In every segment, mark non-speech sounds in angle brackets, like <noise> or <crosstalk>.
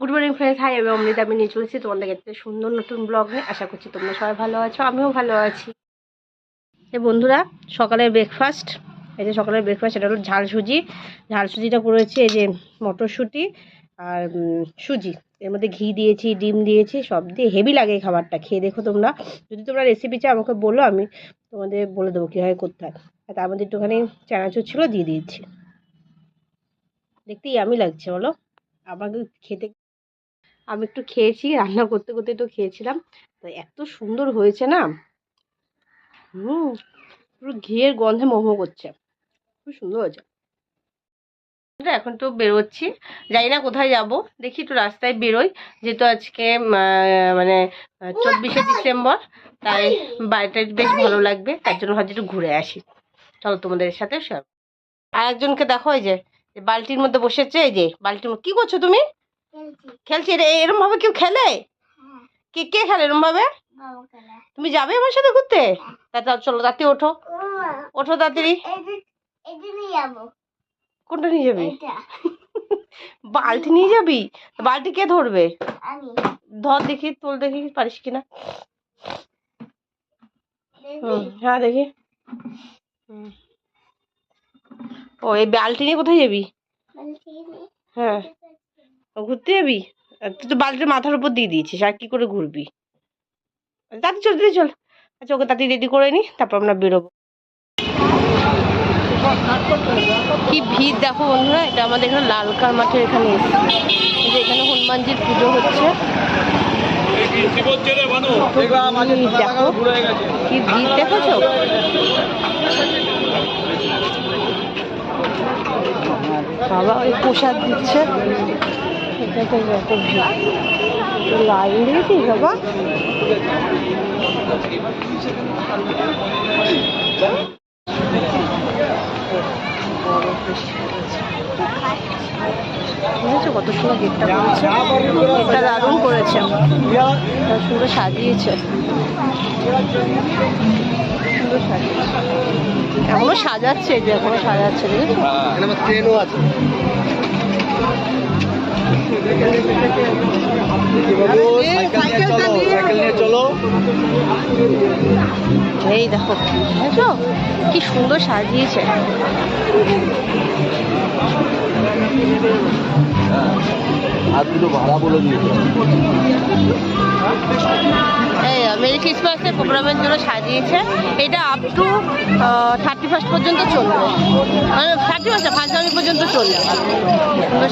Good morning friends high আমি অমৃতা, আমি নিয়ে চলেছি তোমাদের কাছে সুন্দর নতুন ব্লগ নিয়ে আশা করছি তোমরা সবাই ভালো আছো, আমিও ভালো আছি। এই বন্ধুরা, সকালের ব্রেকফাস্ট এই যে সকালের ব্রেকফাস্ট এটা হলো ঝাল সুজি। ঝাল সুজিটা করেছি এই যে মটরশুঁটি আর সুজি। এর মধ্যে ঘি দিয়েছি, ডিম দিয়েছি, সব দিয়ে হেভি লাগে এই খাবারটা। খেয়ে দেখো তোমরা। যদি তোমরা রেসিপি চাও, আমাকে বলো, আমি তোমাদের বলে দেবো কীভাবে করতে হয়। আর তার মধ্যে একটুখানি চানাচুর ছিল, দিয়ে দিয়েছি। দেখতেই আমি লাগছে, বলো? আমাকে খেতে আমি একটু খেয়েছি, রান্না করতে করতে একটু খেয়েছিলাম। তো এত সুন্দর হয়েছে না? হুম, পুরো ঘিয়ের গন্ধে মোমো করছে। খুব সুন্দর হয়েছে। এখন তো বেরোচ্ছি। জানি না কোথায় যাব। দেখি একটু রাস্তায় বেরোই। যেহেতু আজকে মানে চব্বিশে ডিসেম্বর, তাই বাড়িটা বেশ ভালো লাগবে। তার জন্য হয়তো একটু ঘুরে আসি। চলো তোমাদের সাথে শেয়ার আর একজনকে দেখো, এই যে বালতির মধ্যে বসেছে, এই যে, বালতির মধ্যে কি করছ তুমি? খেলছি। এটা এরম ভাবে কেউ খেলে? কে কে খেলে এরম ভাবে তুমি যাবে আমার সাথে ঘুরতে? তা তা চলো তাড়াতাড়ি ওঠো। ওঠো তাড়াতাড়ি। কোনটা নিয়ে যাবি? <laughs> বালতি নিয়ে যাবি? বালতি কে ধরবে? ধর দেখি তোল দেখি পারিস কিনা। হ্যাঁ দেখি। ও এই বালতি নিয়ে কোথায় যাবি? হ্যাঁ। ঘুরতে যাবি? তুই তো বালতিটা মাথার উপর দিয়ে দিয়েছিস, আর কি করে ঘুরবি? তাড়াতাড়ি চল তাড়াতাড়ি চল। আচ্ছা ওকে তাড়াতাড়ি রেডি করে নি, তারপর আমরা বেরোবো। কি ভিড় দেখো বন্ধুরা, এটা আমাদের এখানে লালকার মাঠের এখানে এসেছি। এখানে হনুমানজির পুজো হচ্ছে। দেখো কি ভিড় দেখেছ? বাবা, ওই প্রসাদ দিচ্ছে। এত লাইন দিয়েছিস বাবা বুঝেছ কত সুন্দর গেটটা করেছে? গেটটা দারুণ করেছে। সুন্দর সাজিয়েছে। এখনও সাজাচ্ছে, যে এখনও সাজাচ্ছে ট্রেনও আছে। এই দেখো দেখো কি সুন্দর সাজিয়েছে। আর দুটো ভাড়া বলে দিয়েছে। ক্রিসমাসের প্রোগ্রামের জন্য সাজিয়েছে এটা আপ টু থার্টি ফার্স্ট পর্যন্ত চলবে। মানে থার্টি ফার্স্ট ফার্স্ট জানুয়ারি পর্যন্ত চলবে।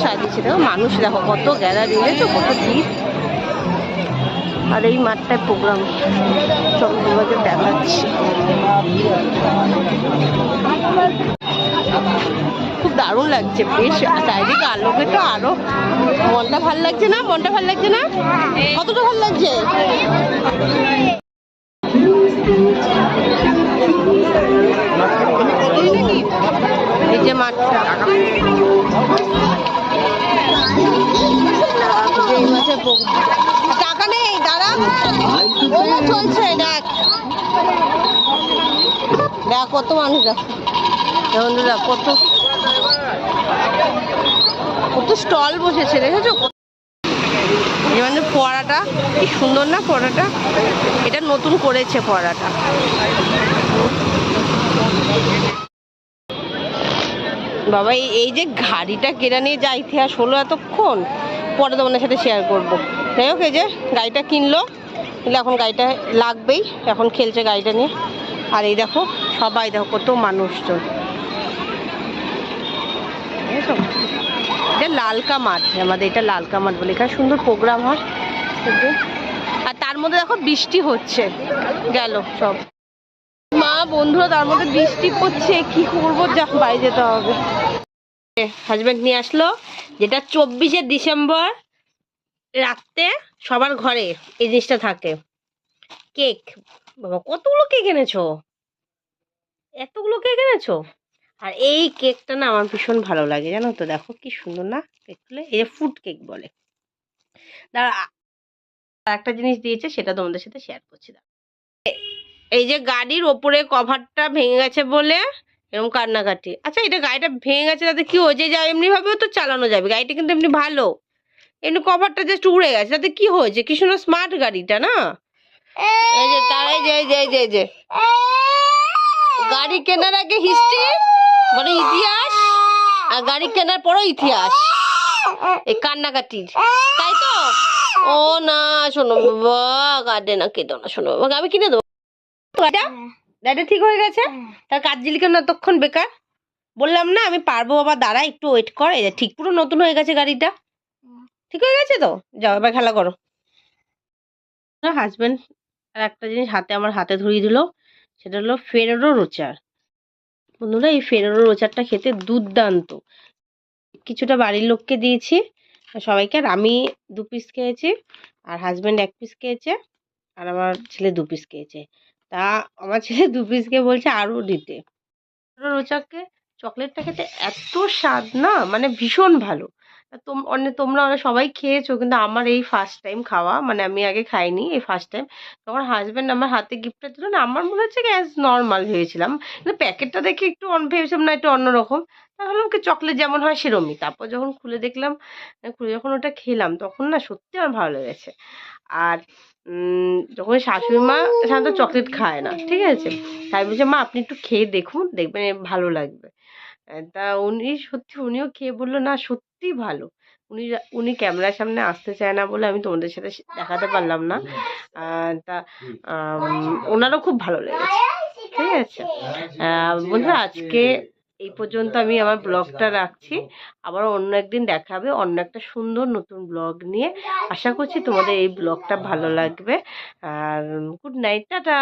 সাজিয়েছে। দেখো, মানুষ, দেখো, কত গ্যালারি রয়েছে কত ভিড়। আর এই মাঠটায় প্রোগ্রাম তোমাদের দেখাচ্ছি। খুব দারুণ লাগছে, বেশ চারিদিকে আলোকে তো আরও মনটা ভালো লাগছে না? মনটা ভালো লাগছে না? কতটা ভালো লাগছে? যে টাকা নেই, দাঁড়া। চলছে, দেখ। দেখ, কত মানুষ দেখ কত কত স্টল বসেছে, দেখেছ? মানে ফোয়ারাটা কি সুন্দর না ফোয়ারাটা এটা নতুন করেছে ফোয়ারাটা বাবা, এই যে গাড়িটা কেনা নিয়ে যা ইতিহাস হলো এতক্ষণ, পরে তোমাদের সাথে শেয়ার করব। যাই হোক, এই যে গাড়িটা কিনলো কিন্তু এখন গাড়িটা লাগবেই, এখন খেলছে গাড়িটা নিয়ে। আর এই দেখো, সবাই দেখো কত মানুষজন। এটা লালকা মাঠ, আমাদের এটা লালকা মাঠ বলে, এখানে সুন্দর প্রোগ্রাম হয়। আর তার মধ্যে দেখো বৃষ্টি হচ্ছে, গেল সব। মা, বন্ধুরা, তার মধ্যে বৃষ্টি পড়ছে, কি করব? যা বাড়ি যেতে হবে। হাজব্যান্ড নিয়ে আসলো, যেটা চব্বিশে ডিসেম্বর রাত্রে সবার ঘরে এই জিনিসটা থাকে। কেক, বাবা কতগুলো কেক এনেছো? এতগুলো কেক এনেছো? আর এই কেকটা না আমার ভীষণ ভালো লাগে, জানো তো? দেখো কি সুন্দর না কেকগুলো, এই যে ফুড কেক বলে। দাঁড়া একটা জিনিস দিয়েছে, সেটা তোমাদের সাথে শেয়ার করছি। এই যে গাড়ির ওপরে কভারটা ভেঙে গেছে বলে এরকম কান্নাকাটি। আচ্ছা এটা গাড়িটা ভেঙে গেছে, তাতে কি হয়েছে? যা এমনি ভাবেও তো চালানো যাবে। গাড়িটা কিন্তু এমনি ভালো। এমনি কভারটা জাস্ট উড়ে গেছে। তাতে কি হয়েছে? কি সুন্দর স্মার্ট গাড়িটা, না? এই যে তার, এই যে এই যে এই যে যে। গাড়ি কেনার আগে হিস্ট্রি মানে ইতিহাস, আর গাড়ি কেনার পরও ইতিহাস। এই কান্নাকাটির। তাই তো? ও না, শোনো বাবা গার্ডে না কেঁদো না, শোনো বাবা, আমি কিনে দেবো। গাড়িটা? গাড়িটা ঠিক হয়ে গেছে? তার কাজ দিলি কেন এতক্ষণ বেকার? বললাম না আমি পারব বাবা দাঁড়া একটু ওয়েট কর এই ঠিক পুরো নতুন হয়ে গেছে গাড়িটা। ঠিক হয়ে গেছে তো? যাও এবার খেলা করো। হাজবেন্ড আর একটা জিনিস হাতে আমার হাতে ধরিয়ে দিল সেটা হলো ফেরোরো রোচার বন্ধুরা এই ফেরোরো রোচারটা খেতে দুর্দান্ত। কিছুটা বাড়ির লোককে দিয়েছি সবাইকে আর আমি দু পিস খেয়েছি আর হাজবেন্ড এক পিস খেয়েছে আর আমার ছেলে দু পিস খেয়েছে। তা আমার ছেলে দু পিসকে বলছে আরও দিতে। রোচারকে চকলেটটা খেতে এত স্বাদ না মানে ভীষণ ভালো। অনেক তোমরা সবাই খেয়েছো, কিন্তু আমার এই ফার্স্ট টাইম খাওয়া মানে আমি আগে খাইনি এই ফার্স্ট টাইম তখন হাজব্যান্ড আমার হাতে গিফটটা দিল না আমার মনে হচ্ছে গ্যাস নর্মাল ভেবেছিলাম। কিন্তু প্যাকেটটা দেখে একটু ভেবেছিলাম না একটু অন্যরকম। ভাবলাম কি চকলেট যেমন হয় সেরমই। তারপর যখন খুলে দেখলাম খুলে যখন ওটা খেলাম, তখন না সত্যি আমার ভালো লেগেছে। আর যখন শাশুড়ি মা সাধারণত চকলেট খায় না, ঠিক আছে? তাই বলছে, মা, আপনি একটু খেয়ে দেখুন, দেখবেন ভালো লাগবে। তা উনি সত্যি উনিও খেয়ে বলল, না সত্যি ভালো। উনি উনি ক্যামেরার সামনে আসতে চায় না বলে আমি তোমাদের সাথে দেখাতে পারলাম না। তা ওনারও খুব ভালো লেগেছে। ঠিক আছে? বন্ধুরা, আজকে এই পর্যন্ত আমি আমার ব্লগটা রাখছি। আবার অন্য একদিন দেখাবে অন্য একটা সুন্দর নতুন ব্লগ নিয়ে। আশা করছি তোমাদের এই ব্লগটা ভালো লাগবে। আর গুড নাইট, টাটা!